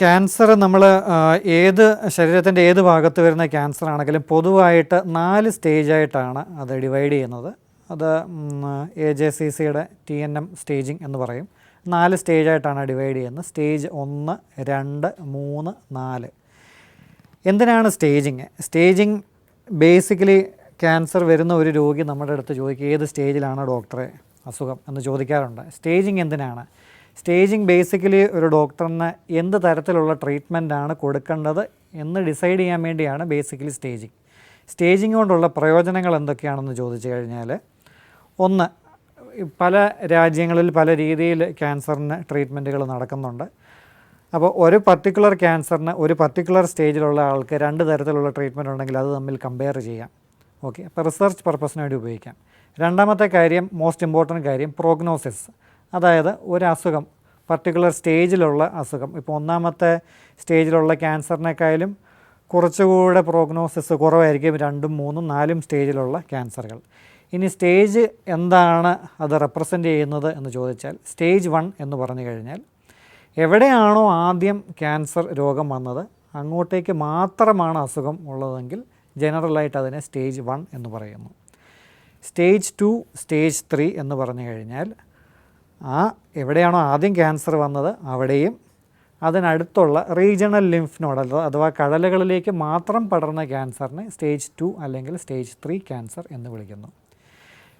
Cancer നമ്മൾ ഏത് ശരീരത്തിന്റെ ഏത് ഭാഗത്ത് വരുന്ന ക്യാൻസർ ആണെങ്കിലും പൊതുവായിട്ട് നാല് സ്റ്റേജായിട്ടാണ് അത് ഡിവൈഡ് ചെയ്യുന്നത്. അത് എ ജെ സി സിയുടെ ടി എൻ എം സ്റ്റേജിങ് എന്ന് പറയും. നാല് സ്റ്റേജായിട്ടാണ് ഡിവൈഡ് ചെയ്യുന്നത്. സ്റ്റേജ് ഒന്ന് രണ്ട് മൂന്ന് നാല്. എന്തിനാണ് സ്റ്റേജിങ് സ്റ്റേജിങ് ബേസിക്കലി ക്യാൻസർ വരുന്ന ഒരു രോഗി നമ്മുടെ അടുത്ത് ചോദിക്കുക ഏത് സ്റ്റേജിലാണ് ഡോക്ടറെ അസുഖം എന്ന് ചോദിക്കാറുണ്ട്. സ്റ്റേജിങ് എന്തിനാണ്? സ്റ്റേജിങ് ബേസിക്കലി ഒരു ഡോക്ടറിന് എന്ത് തരത്തിലുള്ള ട്രീറ്റ്മെന്റാണ് കൊടുക്കേണ്ടത് എന്ന് ഡിസൈഡ് ചെയ്യാൻ വേണ്ടിയാണ് ബേസിക്കലി സ്റ്റേജിങ്. സ്റ്റേജിങ് കൊണ്ടുള്ള പ്രയോജനങ്ങൾ എന്തൊക്കെയാണെന്ന് ചോദിച്ചു കഴിഞ്ഞാൽ ഒന്ന് പല രാജ്യങ്ങളിൽ പല രീതിയിൽ ക്യാൻസറിന് ട്രീറ്റ്മെന്റുകൾ നടക്കുന്നുണ്ട്. അപ്പോൾ ഒരു പർട്ടിക്കുലർ ക്യാൻസറിന് ഒരു പർട്ടിക്കുലർ സ്റ്റേജിലുള്ള ആൾക്ക് രണ്ട് തരത്തിലുള്ള ട്രീറ്റ്മെന്റ് ഉണ്ടെങ്കിൽ അത് തമ്മിൽ കമ്പയർ ചെയ്യാം. ഓക്കെ അപ്പോൾ റിസർച്ച് പർപ്പസിന് വേണ്ടി ഉപയോഗിക്കാം. രണ്ടാമത്തെ കാര്യം മോസ്റ്റ് ഇമ്പോർട്ടന്റ് കാര്യം പ്രോഗ്നോസിസ്. അതായത് ഒരു അസുഖം പർട്ടിക്കുലർ സ്റ്റേജിലുള്ള അസുഖം. ഇപ്പോൾ ഒന്നാമത്തെ സ്റ്റേജിലുള്ള ക്യാൻസറിനേക്കാളും കുറച്ചുകൂടെ പ്രോഗ്നോസിസ് കുറവായിരിക്കും. രണ്ടും മൂന്നും നാലും സ്റ്റേജിലുള്ള ക്യാൻസറുകൾ ഇനി സ്റ്റേജ് എന്താണ് അത് റെപ്രസെന്റ് ചെയ്യുന്നത് എന്ന് ചോദിച്ചാൽ സ്റ്റേജ് വൺ എന്ന് പറഞ്ഞു കഴിഞ്ഞാൽ എവിടെയാണോ ആദ്യം ക്യാൻസർ രോഗം വന്നത് അങ്ങോട്ടേക്ക് മാത്രമാണ് അസുഖം ഉള്ളതെങ്കിൽ ജനറലായിട്ട് അതിനെ സ്റ്റേജ് വൺ എന്ന് പറയുന്നു. സ്റ്റേജ് ടു സ്റ്റേജ് ത്രീ എന്ന് പറഞ്ഞു കഴിഞ്ഞാൽ ആ എവിടെയാണോ ആദ്യം ക്യാൻസർ വന്നത് അവിടെയും അതിനടുത്തുള്ള റീജിയണൽ ലിംഫ് നോഡ് അഥവാ കടലുകളിലേക്ക് മാത്രം പടർന്ന ക്യാൻസറിനെ സ്റ്റേജ് ടു അല്ലെങ്കിൽ സ്റ്റേജ് ത്രീ ക്യാൻസർ എന്ന് വിളിക്കുന്നു.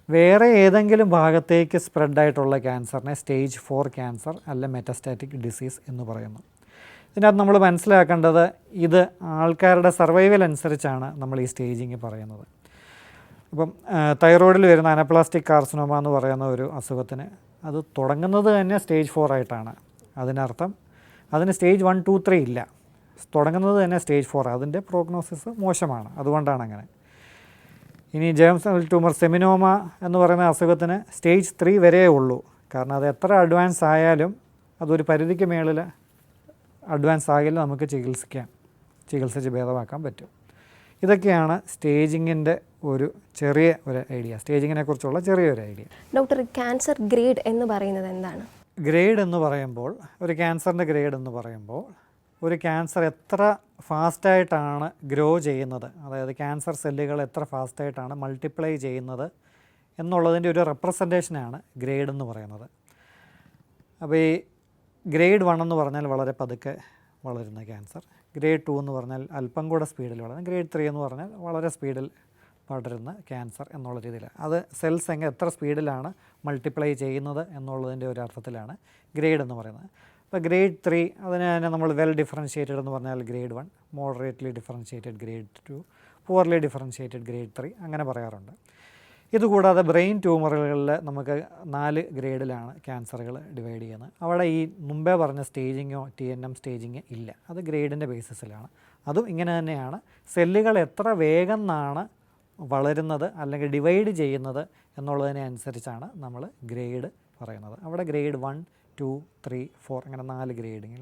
വേറെ ഏതെങ്കിലും ഭാഗത്തേക്ക് സ്പ്രെഡായിട്ടുള്ള ക്യാൻസറിനെ സ്റ്റേജ് ഫോർ ക്യാൻസർ അല്ല മെറ്റസ്റ്റാറ്റിക് ഡിസീസ് എന്ന് പറയുന്നു. ഇതിനകത്ത് നമ്മൾ മനസ്സിലാക്കേണ്ടത് ഇത് ആൾക്കാരുടെ സർവൈവൽ അനുസരിച്ചാണ് നമ്മൾ ഈ സ്റ്റേജിങ് പറയുന്നത്. ഇപ്പം തൈറോയിഡിൽ വരുന്ന അനപ്ലാസ്റ്റിക് കാർസിനോമ എന്ന് പറയുന്ന ഒരു അസുഖത്തിന് അത് തുടങ്ങുന്നത് തന്നെ സ്റ്റേജ് ഫോർ ആയിട്ടാണ്. അതിനർത്ഥം അതിന് സ്റ്റേജ് വൺ ടു ത്രീ ഇല്ല. തുടങ്ങുന്നത് തന്നെ സ്റ്റേജ് ഫോർ അതിന്റെ പ്രോഗ്നോസിസ് മോശമാണ്. അതുകൊണ്ടാണ് അങ്ങനെ. ഇനി ജേംസ് ട്യൂമർ സെമിനോമ എന്ന് പറയുന്ന അസുഖത്തിന് സ്റ്റേജ് ത്രീ വരേ ഉള്ളൂ. കാരണം അത് എത്ര അഡ്വാൻസ് ആയാലും അതൊരു പരിധിക്ക് മേളിൽ അഡ്വാൻസ് ആകില്ല നമുക്ക് ചികിത്സിക്കാം ചികിത്സിച്ച് ഭേദമാക്കാൻ പറ്റും. ഇതൊക്കെയാണ് സ്റ്റേജിങ്ങിന്റെ ഒരു ചെറിയ ഒരു ഐഡിയ സ്റ്റേജിങ്ങിനെ കുറിച്ചുള്ള ചെറിയൊരു ഐഡിയ. ഡോക്ടർ ക്യാൻസർ ഗ്രേഡ് എന്ന് പറയുന്നത് എന്താണ്? ഗ്രേഡ് എന്ന് പറയുമ്പോൾ ഒരു ക്യാൻസറിന്റെ ഗ്രേഡ് എന്ന് പറയുമ്പോൾ ഒരു ക്യാൻസർ എത്ര ഫാസ്റ്റായിട്ടാണ് ഗ്രോ ചെയ്യുന്നത് അതായത് ക്യാൻസർ സെല്ലുകൾ എത്ര ഫാസ്റ്റായിട്ടാണ് മൾട്ടിപ്ലൈ ചെയ്യുന്നത് എന്നുള്ളതിന്റെ ഒരു റെപ്രസെന്റേഷനാണ് ഗ്രേഡ് എന്ന് പറയുന്നത്. അപ്പോൾ ഈ ഗ്രേഡ് വൺ എന്ന് പറഞ്ഞാൽ വളരെ പതുക്കെ വളരുന്ന ക്യാൻസർ ഗ്രേഡ് ടു എന്ന് പറഞ്ഞാൽ അല്പം കൂടെ സ്പീഡിൽ വളരുന്നത് ഗ്രേഡ് ത്രീ എന്ന് പറഞ്ഞാൽ വളരെ സ്പീഡിൽ പടരുന്ന ക്യാൻസർ എന്നുള്ള രീതിയിൽ. അത് സെൽസ് എങ്ങനെ എത്ര സ്പീഡിലാണ് മൾട്ടിപ്ലൈ ചെയ്യുന്നത് എന്നുള്ളതിന്റെ ഒരു അർത്ഥത്തിലാണ് ഗ്രേഡ് എന്ന് പറയുന്നത്. ഇപ്പോൾ ഗ്രേഡ് ത്രീ അതിന് തന്നെ നമ്മൾ വെൽ ഡിഫറൻഷ്യേറ്റഡ് എന്ന് പറഞ്ഞാൽ grade one moderately differentiated grade two poorly differentiated grade three അങ്ങനെ പറയാറുണ്ട്. ഇതുകൂടാതെ ബ്രെയിൻ ട്യൂമറുകളിൽ നമുക്ക് നാല് ഗ്രേഡിലാണ് ക്യാൻസറുകൾ ഡിവൈഡ് ചെയ്യുന്നത്. അവിടെ ഈ മുമ്പേ പറഞ്ഞ സ്റ്റേജിങ്ങോ ടി എൻ എം സ്റ്റേജിങ് ഇല്ല. അത് ഗ്രേഡിന്റെ ബേസിസിലാണ് അതും ഇങ്ങനെ തന്നെയാണ്. സെല്ലുകൾ എത്ര വേഗം എന്നാണ് വളരുന്നത് അല്ലെങ്കിൽ ഡിവൈഡ് ചെയ്യുന്നത് എന്നുള്ളതിനെ അനുസരിച്ചാണ് നമ്മൾ ഗ്രേഡ് പറയുന്നത്. അവിടെ grade one two three four അങ്ങനെ നാല് ഗ്രേഡിങ്ങിൽ